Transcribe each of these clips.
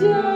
Yeah.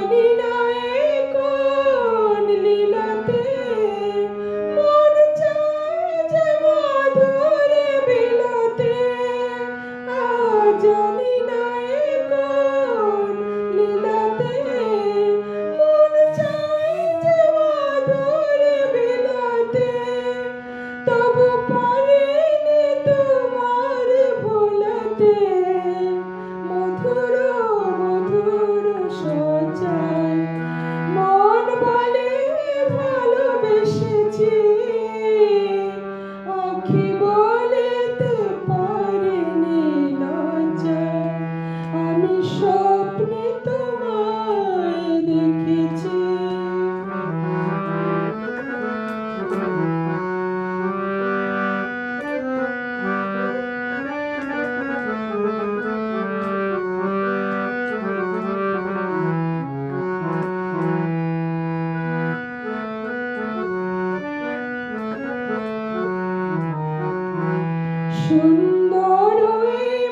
সুন্দর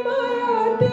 মায়াতে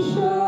show.